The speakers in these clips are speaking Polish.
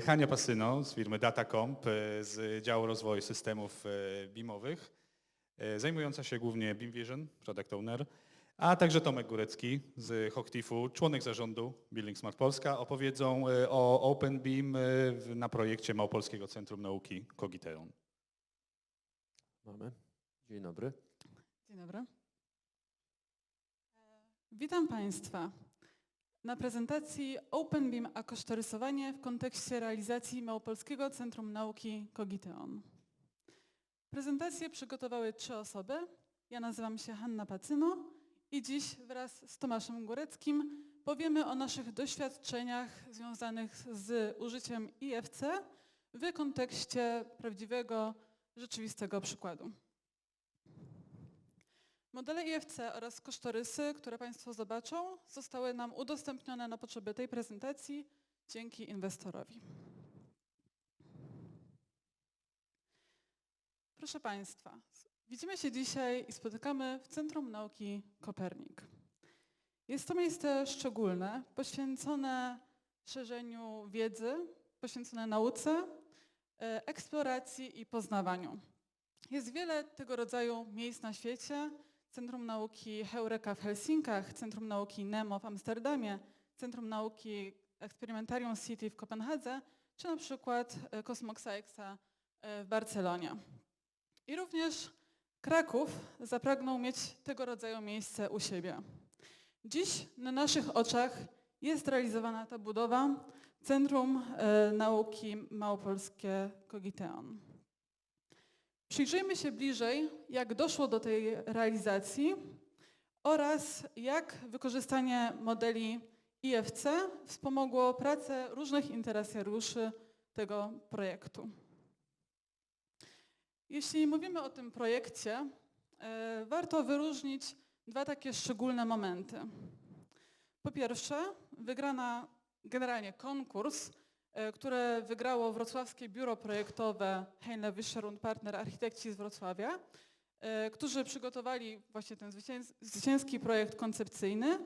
Hania Pasyno z firmy Datacomp e, z działu rozwoju systemów e, BIM-owych, e, zajmująca się głównie BIM Vision, Product Owner, a także Tomek Górecki z Hochtifu, członek zarządu Building Smart Polska, opowiedzą o Open BIM na projekcie Małopolskiego Centrum Nauki Kogiteon. Mamy. Dzień dobry. Dzień dobry. Witam Państwa na prezentacji Open BIM a w kontekście realizacji Małopolskiego Centrum Nauki Kogiteon. Prezentację przygotowały trzy osoby. Ja nazywam się Hanna Pacyno i dziś wraz z Tomaszem Góreckim powiemy o naszych doświadczeniach związanych z użyciem IFC w kontekście prawdziwego, rzeczywistego przykładu. Modele IFC oraz kosztorysy, które Państwo zobaczą, zostały nam udostępnione na potrzeby tej prezentacji dzięki inwestorowi. Proszę Państwa, widzimy się dzisiaj i spotykamy w Centrum Nauki Kopernik. Jest to miejsce szczególne, poświęcone szerzeniu wiedzy, poświęcone nauce, e, eksploracji i poznawaniu. Jest wiele tego rodzaju miejsc na świecie, Centrum Nauki Heureka w Helsinkach, Centrum Nauki NEMO w Amsterdamie, Centrum Nauki Experimentarium City w Kopenhadze, czy na przykład e, Cosmoxa Exa e, w Barcelonie. I również Kraków zapragnął mieć tego rodzaju miejsce u siebie. Dziś na naszych oczach jest realizowana ta budowa Centrum e, Nauki Małopolskie Kogiteon. Przyjrzyjmy się bliżej, jak doszło do tej realizacji oraz jak wykorzystanie modeli IFC wspomogło pracę różnych interesariuszy tego projektu. Jeśli mówimy o tym projekcie, e, warto wyróżnić dwa takie szczególne momenty. Po pierwsze, wygrana generalnie konkurs które wygrało wrocławskie biuro projektowe Heinle Wischerund Partner Architekci z Wrocławia, e, którzy przygotowali właśnie ten zwycięs- zwycięski projekt koncepcyjny,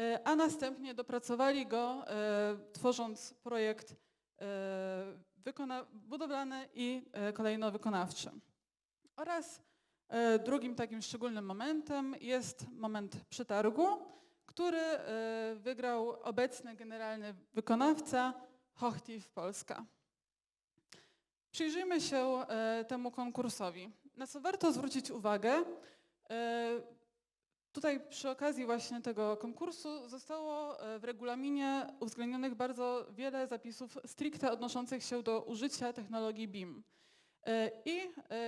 e, a następnie dopracowali go, e, tworząc projekt e, budowlany i e, kolejno wykonawczy. Oraz e, drugim takim szczególnym momentem jest moment przetargu, który e, wygrał obecny generalny wykonawca Hochtief Polska. Przyjrzyjmy się e, temu konkursowi. Na co warto zwrócić uwagę, e, tutaj przy okazji właśnie tego konkursu zostało e, w regulaminie uwzględnionych bardzo wiele zapisów stricte odnoszących się do użycia technologii BIM. I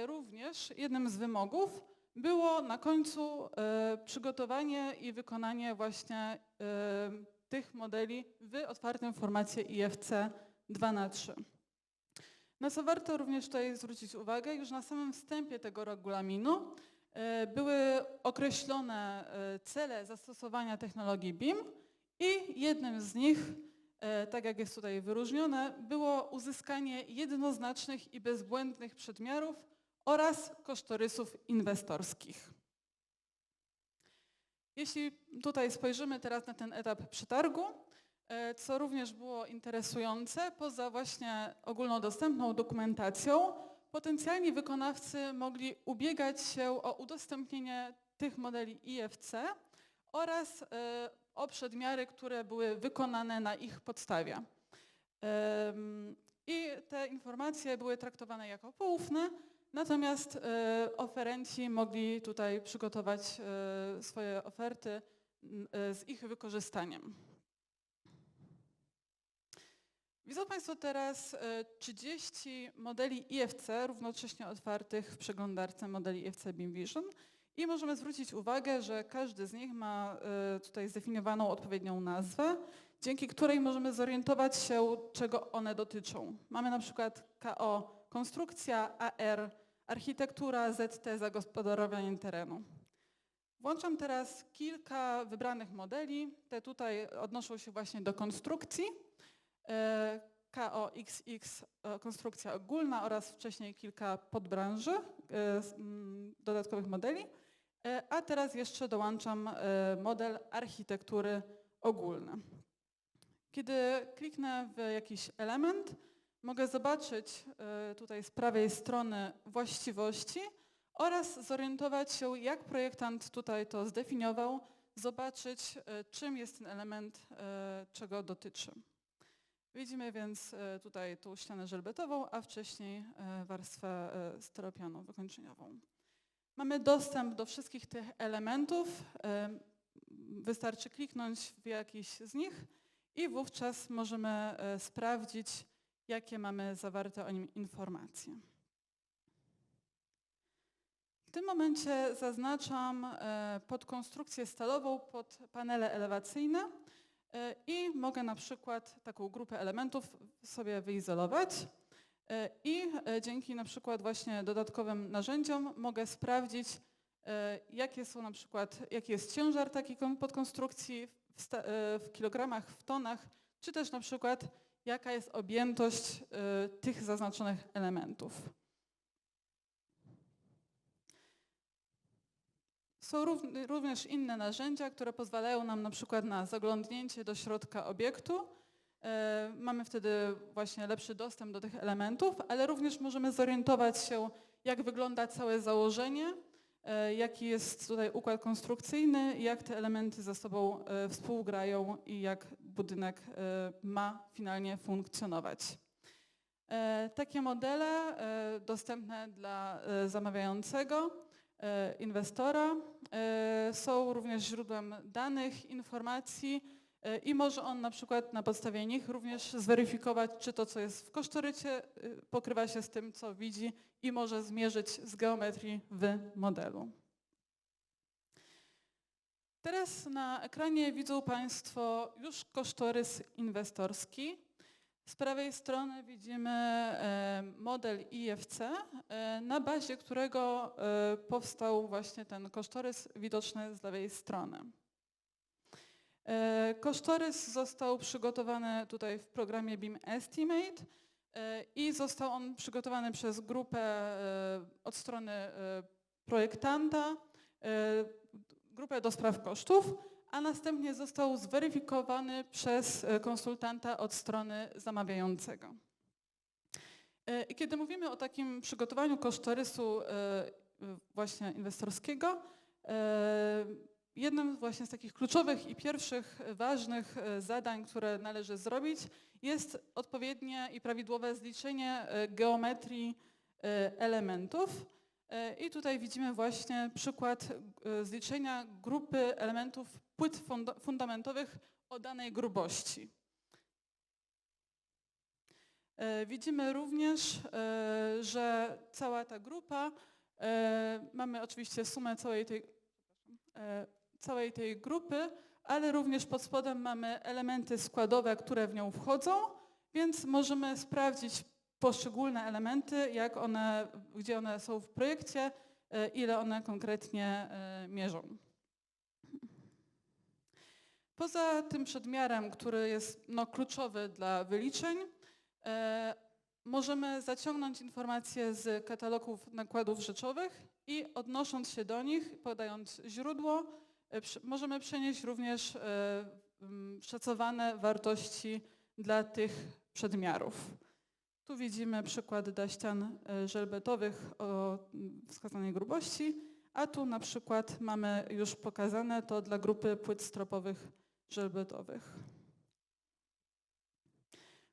również jednym z wymogów było na końcu przygotowanie i wykonanie właśnie tych modeli w otwartym formacie IFC 2 na 3 Na co warto również tutaj zwrócić uwagę, już na samym wstępie tego regulaminu e, były określone e, cele zastosowania technologii BIM i jednym z nich, e, tak jak jest tutaj wyróżnione, było uzyskanie jednoznacznych i bezbłędnych przedmiarów oraz kosztorysów inwestorskich. Jeśli tutaj spojrzymy teraz na ten etap przetargu, e, co również było interesujące, poza właśnie ogólnodostępną dokumentacją, potencjalni wykonawcy mogli ubiegać się o udostępnienie tych modeli IFC oraz e, o przedmiary, które były wykonane na ich podstawie. I te informacje były traktowane jako poufne, Natomiast e, oferenci mogli tutaj przygotować e, swoje oferty e, z ich wykorzystaniem. Widzą Państwo teraz e, 30 modeli IFC równocześnie otwartych w przeglądarce modeli IFC BIM Vision i możemy zwrócić uwagę, że każdy z nich ma tutaj zdefiniowaną odpowiednią nazwę, dzięki której możemy zorientować się, czego one dotyczą. Mamy na przykład KO konstrukcja, AR architektura, ZT zagospodarowanie terenu. Włączam teraz kilka wybranych modeli. Te tutaj odnoszą się właśnie do konstrukcji. E, KOXX e, konstrukcja ogólna oraz wcześniej kilka podbranży e, dodatkowych modeli. A teraz jeszcze dołączam model architektury ogólny. Kiedy kliknę w jakiś element, mogę zobaczyć e, tutaj z prawej strony właściwości oraz zorientować się, jak projektant tutaj to zdefiniował, zobaczyć, e, czym jest ten element, e, czego dotyczy. Widzimy więc tutaj tą ścianę żelbetową, a wcześniej warstwę styropianu wykończeniową. Mamy dostęp do wszystkich tych elementów. Wystarczy kliknąć w jakiś z nich i wówczas możemy sprawdzić, jakie mamy zawarte o nim informacje. W tym momencie zaznaczam e, podkonstrukcję stalową pod panele elewacyjne e, i mogę na przykład taką grupę elementów sobie wyizolować e, i dzięki na przykład właśnie dodatkowym narzędziom mogę sprawdzić, jakie są na przykład, jaki jest ciężar takiej kon- podkonstrukcji w, w kilogramach, w tonach, czy też na przykład jaka jest objętość e, tych zaznaczonych elementów. Są rów- również inne narzędzia, które pozwalają nam na przykład na zaglądnięcie do środka obiektu. E, Mamy wtedy właśnie lepszy dostęp do tych elementów, ale również możemy zorientować się, jak wygląda całe założenie, jaki jest tutaj układ konstrukcyjny, jak te elementy ze sobą e, współgrają i jak budynek e, ma finalnie funkcjonować. E, Takie modele e, dostępne dla e, zamawiającego, e, inwestora e, są również źródłem danych, informacji e, i może on na przykład na podstawie nich również zweryfikować, czy to, co jest w kosztorycie, y, pokrywa się z tym, co widzi i może zmierzyć z geometrii w modelu. Teraz na ekranie widzą Państwo już kosztorys inwestorski. Z prawej strony widzimy e, model IFC, e, na bazie którego e, powstał właśnie ten kosztorys widoczny z lewej strony. E, Kosztorys został przygotowany tutaj w programie BIM Estimate e, i został on przygotowany przez grupę e, od strony projektanta, grupę do spraw kosztów, a następnie został zweryfikowany przez konsultanta od strony zamawiającego. I kiedy mówimy o takim przygotowaniu kosztorysu właśnie inwestorskiego, jednym właśnie z takich kluczowych i pierwszych e, ważnych e, zadań, które należy zrobić, jest odpowiednie i prawidłowe zliczenie e, geometrii elementów. I tutaj widzimy właśnie przykład zliczenia grupy elementów płyt funda- fundamentowych o danej grubości. Widzimy również, że cała ta grupa, mamy oczywiście sumę całej tej, całej tej grupy, ale również pod spodem mamy elementy składowe, które w nią wchodzą, więc możemy sprawdzić poszczególne elementy, jak one, gdzie one są w projekcie, e, ile one konkretnie e, mierzą. Poza tym przedmiarem, który jest no, kluczowy dla wyliczeń, e, możemy zaciągnąć informacje z katalogów nakładów rzeczowych i odnosząc się do nich, podając źródło, możemy przenieść również e, szacowane wartości dla tych przedmiarów. Tu widzimy przykład dla ścian e, żelbetowych o wskazanej grubości, a tu na przykład mamy już pokazane to dla grupy płyt stropowych żelbetowych.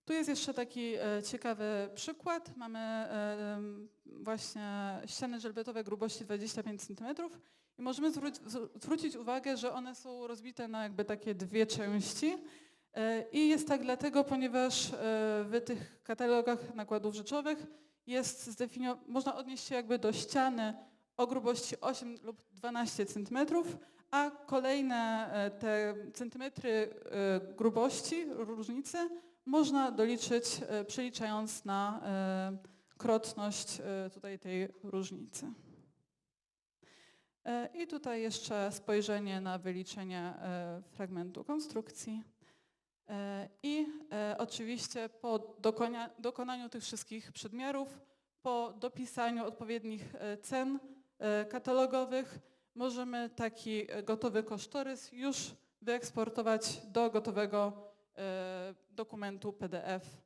Tu jest jeszcze taki e, ciekawy przykład. Mamy e, właśnie ściany żelbetowe grubości 25 cm i możemy zwró- zw- zwrócić uwagę, że one są rozbite na jakby takie dwie części. E, I jest tak dlatego, ponieważ e, w tych katalogach nakładów rzeczowych jest można odnieść się jakby do ściany o grubości 8 lub 12 cm, a kolejne e, te centymetry grubości, różnicy, można doliczyć przeliczając na krotność tutaj tej różnicy. E, I tutaj jeszcze spojrzenie na wyliczenie e, fragmentu konstrukcji. E, I oczywiście po dokonaniu tych wszystkich przedmiarów, po dopisaniu odpowiednich cen katalogowych, możemy taki gotowy kosztorys już wyeksportować do gotowego dokumentu PDF.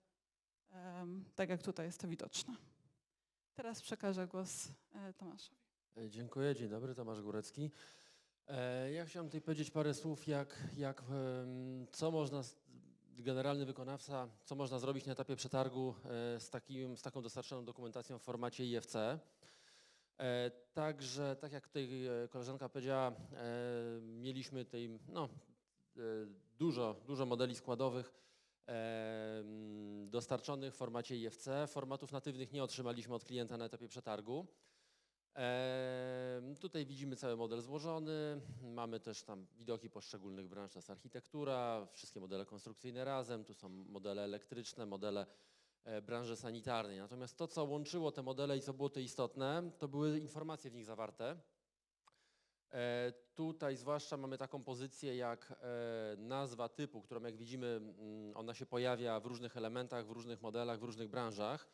Tak jak tutaj jest to widoczne. Teraz przekażę głos Tomaszowi. E, Dziękuję, dzień dobry, Tomasz Górecki. E, Ja chciałem tutaj powiedzieć parę słów, jak, jak, co można, generalny wykonawca, co można zrobić na etapie przetargu e, z, takim, z taką dostarczoną dokumentacją w formacie IFC. Także, tak jak tutaj koleżanka powiedziała, mieliśmy tutaj no, dużo, dużo modeli składowych dostarczonych w formacie IFC. Formatów natywnych nie otrzymaliśmy od klienta na etapie przetargu. Tutaj widzimy cały model złożony. Mamy też tam widoki poszczególnych branż, to jest architektura, wszystkie modele konstrukcyjne razem, tu są modele elektryczne, modele e, branży sanitarnej. Natomiast to, co łączyło te modele i co było to istotne, to były informacje w nich zawarte. E, Tutaj zwłaszcza mamy taką pozycję jak e, nazwa typu, którą jak widzimy, mm, ona się pojawia w różnych elementach, w różnych modelach, w różnych branżach.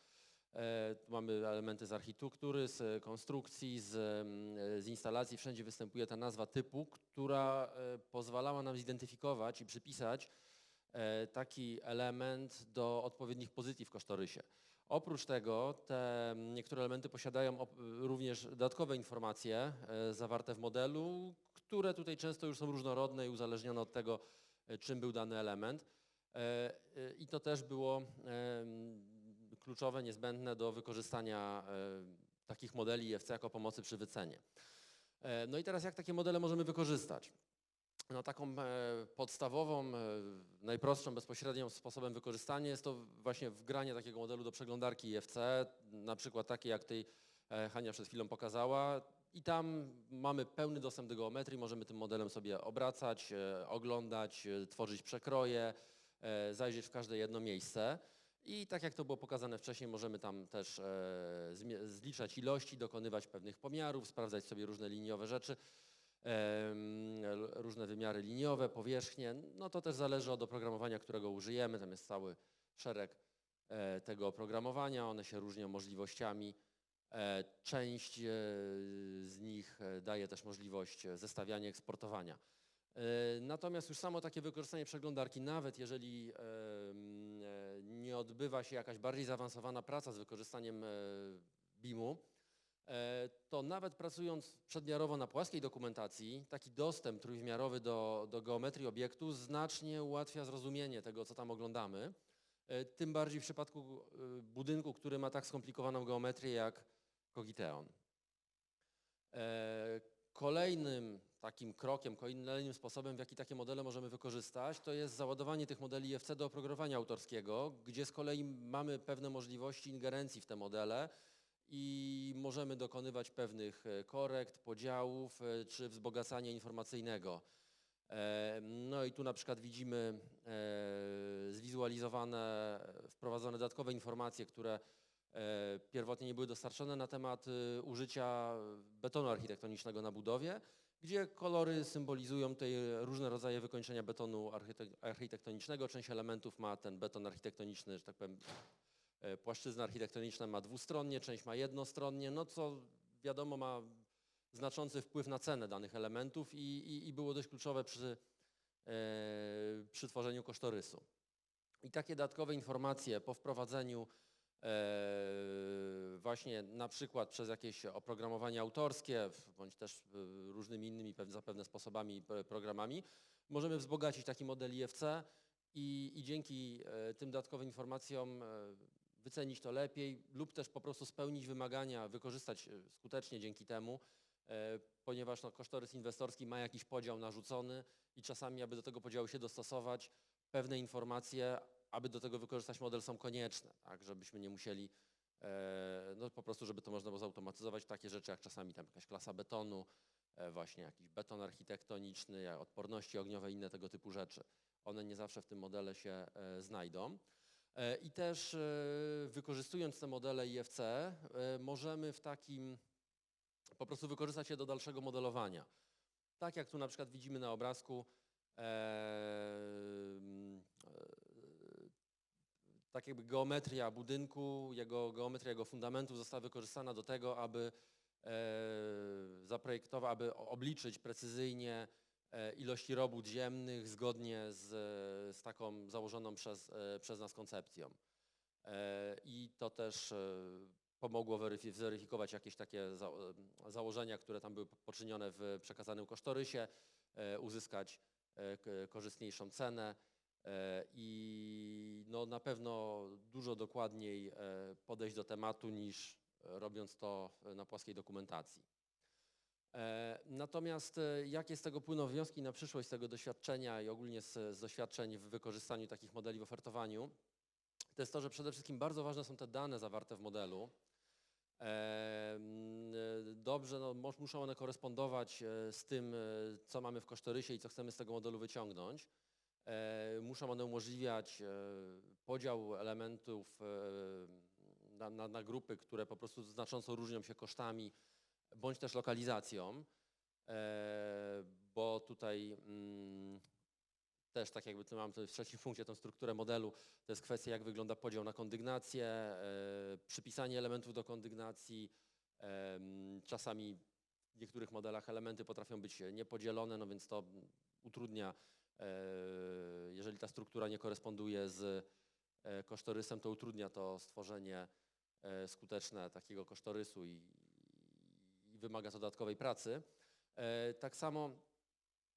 E, Mamy elementy z architektury, z konstrukcji, z, mm, e, z instalacji. Wszędzie występuje ta nazwa typu, która e, pozwalała nam zidentyfikować i przypisać taki element do odpowiednich pozycji w kosztorysie. Oprócz tego te mm, niektóre elementy posiadają również dodatkowe informacje zawarte w modelu, które tutaj często już są różnorodne i uzależnione od tego, czym był dany element. I to też było kluczowe, niezbędne do wykorzystania e, takich modeli IFC jako pomocy przy wycenie. E, No i teraz jak takie modele możemy wykorzystać? No taką e, podstawową, najprostszą, bezpośrednią sposobem wykorzystania jest to właśnie wgranie takiego modelu do przeglądarki IFC, na przykład takie jak tej Hania przed chwilą pokazała i tam mamy pełny dostęp do geometrii, możemy tym modelem sobie obracać, oglądać, tworzyć przekroje, zajrzeć w każde jedno miejsce. I tak jak to było pokazane wcześniej, możemy tam też e, zliczać ilości, dokonywać pewnych pomiarów, sprawdzać sobie różne liniowe rzeczy, różne wymiary liniowe, powierzchnie. No to też zależy od oprogramowania, którego użyjemy. Tam jest cały szereg e, tego oprogramowania. One się różnią możliwościami. E, Część z nich daje też możliwość zestawiania, eksportowania. Natomiast już samo takie wykorzystanie przeglądarki, nawet jeżeli nie odbywa się jakaś bardziej zaawansowana praca z wykorzystaniem e, BIM-u, e, to nawet pracując przedmiarowo na płaskiej dokumentacji, taki dostęp trójwymiarowy do, do geometrii obiektu znacznie ułatwia zrozumienie tego, co tam oglądamy. E, Tym bardziej w przypadku budynku, który ma tak skomplikowaną geometrię jak Cogiteon. E, Kolejnym takim krokiem, kolejnym sposobem, w jaki takie modele możemy wykorzystać, to jest załadowanie tych modeli IFC do oprogramowania autorskiego, gdzie z kolei mamy pewne możliwości ingerencji w te modele i możemy dokonywać pewnych e, korekt, podziałów e, czy wzbogacania informacyjnego. E, No i tu na przykład widzimy zwizualizowane, wprowadzone dodatkowe informacje, które pierwotnie nie były dostarczone na temat użycia betonu architektonicznego na budowie, gdzie kolory symbolizują tutaj różne rodzaje wykończenia betonu archite- architektonicznego. Część elementów ma ten beton architektoniczny, że tak powiem, e, płaszczyzna architektoniczna ma dwustronnie, część ma jednostronnie, no co wiadomo ma znaczący wpływ na cenę danych elementów i, i, i było dość kluczowe przy, e, przy tworzeniu kosztorysu. I takie dodatkowe informacje po wprowadzeniu właśnie na przykład przez jakieś oprogramowanie autorskie, bądź też e, różnymi innymi pew- zapewne sposobami, e, programami, możemy wzbogacić taki model IFC i, i dzięki e, tym dodatkowym informacjom e, wycenić to lepiej lub też po prostu spełnić wymagania, wykorzystać e, skutecznie dzięki temu, e, ponieważ no, kosztorys inwestorski ma jakiś podział narzucony i czasami, aby do tego podziału się dostosować, pewne informacje, aby do tego wykorzystać model są konieczne, tak, żebyśmy nie musieli, e, no po prostu, żeby to można było zautomatyzować, takie rzeczy jak czasami tam jakaś klasa betonu, e, właśnie jakiś beton architektoniczny, odporności ogniowe, inne tego typu rzeczy. One nie zawsze w tym modele się e, znajdą. I też wykorzystując te modele IFC, możemy w takim po prostu wykorzystać je do dalszego modelowania. Tak jak tu na przykład widzimy na obrazku, tak jakby geometria budynku, jego geometria jego fundamentów została wykorzystana do tego, aby e, zaprojektować, aby obliczyć precyzyjnie e, ilości robót ziemnych zgodnie z, z taką założoną przez, e, przez nas koncepcją. I to też pomogło weryfi- zweryfikować jakieś takie za, założenia, które tam były poczynione w przekazanym kosztorysie, uzyskać korzystniejszą cenę i no, na pewno dużo dokładniej e, podejść do tematu niż e, robiąc to e, na płaskiej dokumentacji. E, Natomiast e, jakie z tego płyną wnioski na przyszłość z tego doświadczenia i ogólnie z, z doświadczeń w wykorzystaniu takich modeli w ofertowaniu, to jest to, że przede wszystkim bardzo ważne są te dane zawarte w modelu. E, e, Dobrze, no, muszą one korespondować e, z tym, e, co mamy w kosztorysie i co chcemy z tego modelu wyciągnąć. E, Muszą one umożliwiać e, podział elementów e, na, na, na grupy, które po prostu znacząco różnią się kosztami bądź też lokalizacją, bo tutaj mm, też tak jakby tu mam w trzecim punkcie tą strukturę modelu, to jest kwestia jak wygląda podział na kondygnację, przypisanie elementów do kondygnacji, czasami w niektórych modelach elementy potrafią być niepodzielone, no więc to utrudnia, jeżeli ta struktura nie koresponduje z e, kosztorysem, to utrudnia to stworzenie e, skuteczne takiego kosztorysu i, i wymaga to dodatkowej pracy. E, Tak samo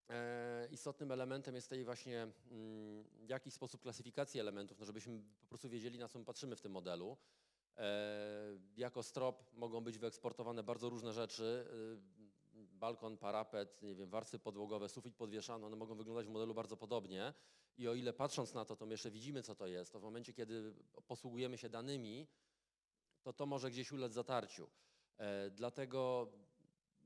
e, istotnym elementem jest tutaj właśnie mm, w jaki sposób klasyfikacji elementów, no żebyśmy po prostu wiedzieli na co my patrzymy w tym modelu. E, Jako strop mogą być wyeksportowane bardzo różne rzeczy. Balkon, parapet, nie wiem, warstwy podłogowe, sufit podwieszany, one mogą wyglądać w modelu bardzo podobnie. I o ile patrząc na to, to my jeszcze widzimy, co to jest, to w momencie, kiedy posługujemy się danymi, to to może gdzieś ulec zatarciu. E, Dlatego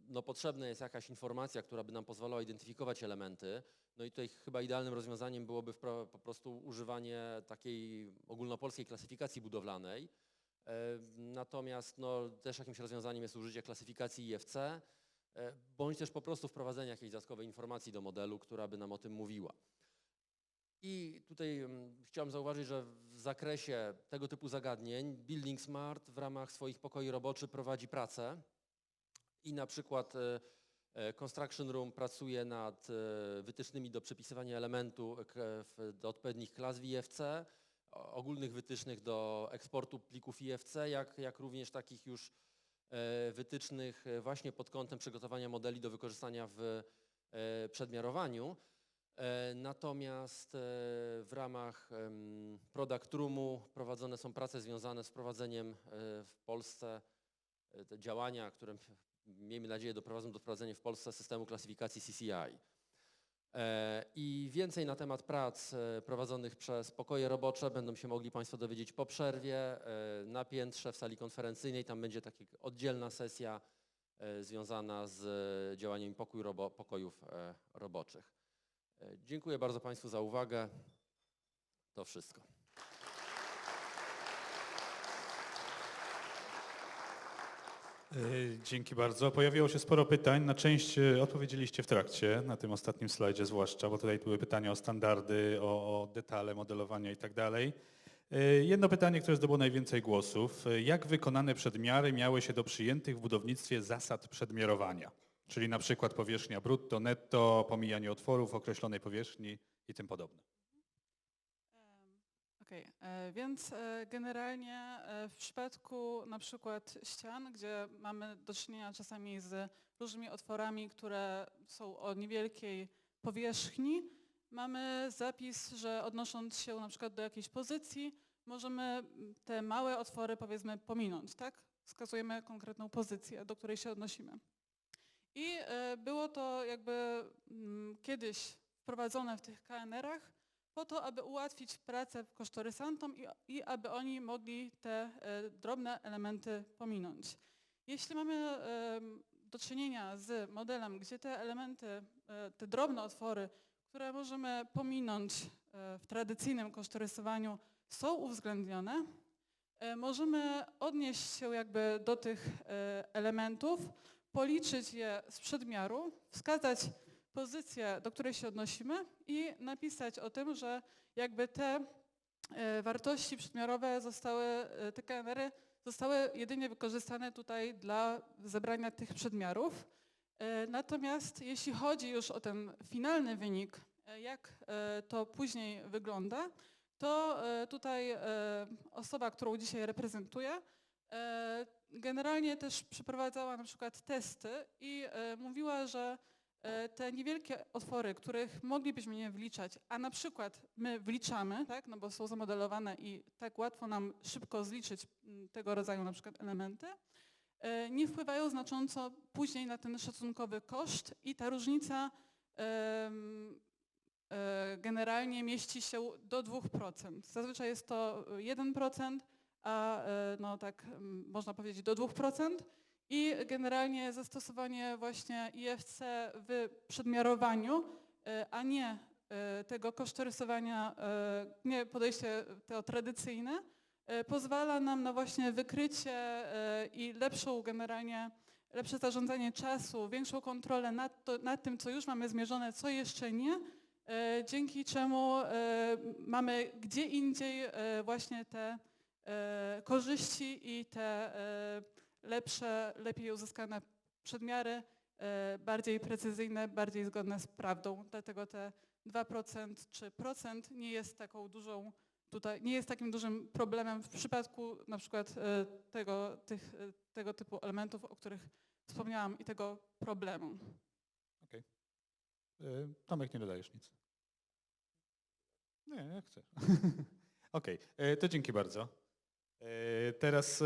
no, potrzebna jest jakaś informacja, która by nam pozwalała identyfikować elementy. No i tutaj chyba idealnym rozwiązaniem byłoby po prostu używanie takiej ogólnopolskiej klasyfikacji budowlanej. E, Natomiast no, też jakimś rozwiązaniem jest użycie klasyfikacji IFC, bądź też po prostu wprowadzenie jakiejś dodatkowej informacji do modelu, która by nam o tym mówiła. I tutaj mm, chciałem zauważyć, że w zakresie tego typu zagadnień Building Smart w ramach swoich pokoi roboczych prowadzi pracę i na przykład e, e, Construction Room pracuje nad e, wytycznymi do przepisywania elementu do odpowiednich klas w IFC, ogólnych wytycznych do eksportu plików IFC, jak, jak również takich już e, wytycznych e, właśnie pod kątem przygotowania modeli do wykorzystania w e, przedmiarowaniu. E, Natomiast e, w ramach Product Roomu prowadzone są prace związane z wprowadzeniem e, w Polsce e, te działania, które miejmy nadzieję doprowadzą do wprowadzenia w Polsce systemu klasyfikacji CCI. E, I więcej na temat prac e, prowadzonych przez pokoje robocze będą się mogli Państwo dowiedzieć po przerwie e, na piętrze w sali konferencyjnej. Tam będzie taka oddzielna sesja związana z działaniem pokój robo, pokojów roboczych. Dziękuję bardzo Państwu za uwagę. To wszystko. Dzięki bardzo. Pojawiło się sporo pytań. Na część e, odpowiedzieliście w trakcie, na tym ostatnim slajdzie zwłaszcza, bo tutaj były pytania o standardy, o, o detale modelowania i tak dalej. E, Jedno pytanie, które zdobyło najwięcej głosów. Jak wykonane przedmiary miały się do przyjętych w budownictwie zasad przedmiarowania? Czyli na przykład powierzchnia brutto, netto, pomijanie otworów określonej powierzchni i tym podobne. Okej, e, więc e, generalnie e, w przypadku na przykład ścian, gdzie mamy do czynienia czasami z różnymi otworami, które są o niewielkiej powierzchni, mamy zapis, że odnosząc się na przykład do jakiejś pozycji, możemy te małe otwory powiedzmy pominąć, tak? Wskazujemy konkretną pozycję, do której się odnosimy. I było to jakby mm, kiedyś wprowadzone w tych KNR-ach, po to, aby ułatwić pracę kosztorysantom i, i aby oni mogli te e, drobne elementy pominąć. Jeśli mamy do czynienia z modelem, gdzie te elementy, e, te drobne otwory, które możemy pominąć e, w tradycyjnym kosztorysowaniu, są uwzględnione, możemy odnieść się jakby do tych elementów, policzyć je z przedmiaru, wskazać pozycję, do której się odnosimy i napisać o tym, że jakby te e, wartości przedmiarowe zostały, e, te KNR-y zostały jedynie wykorzystane tutaj dla zebrania tych przedmiarów. E, Natomiast jeśli chodzi już o ten finalny wynik, jak to później wygląda, to tutaj osoba, którą dzisiaj reprezentuję, generalnie też przeprowadzała na przykład testy i mówiła, że te niewielkie otwory, których moglibyśmy nie wliczać, a na przykład my wliczamy, tak, no bo są zamodelowane i tak łatwo nam szybko zliczyć m, tego rodzaju na przykład elementy, e, nie wpływają znacząco później na ten szacunkowy koszt i ta różnica e, generalnie mieści się do 2%. Zazwyczaj jest to 1%, a e, no tak m, można powiedzieć do 2%. I generalnie zastosowanie właśnie IFC w przedmiarowaniu, e, a nie e, tego kosztorysowania, e, nie podejście to tradycyjne, pozwala nam na właśnie wykrycie i lepszą generalnie, lepsze zarządzanie czasu, większą kontrolę nad, to, nad tym, co już mamy zmierzone, co jeszcze nie, dzięki czemu mamy gdzie indziej właśnie te korzyści i te lepsze, lepiej uzyskane przedmiary, e, bardziej precyzyjne, bardziej zgodne z prawdą. Dlatego te 2% czy procent nie jest taką dużą tutaj, nie jest takim dużym problemem w przypadku na przykład e, tego, tych, e, tego typu elementów, o których wspomniałam i tego problemu. Y, Tomek, nie dodajesz nic. Nie, jak chcesz. Okej, y, to dzięki bardzo. Teraz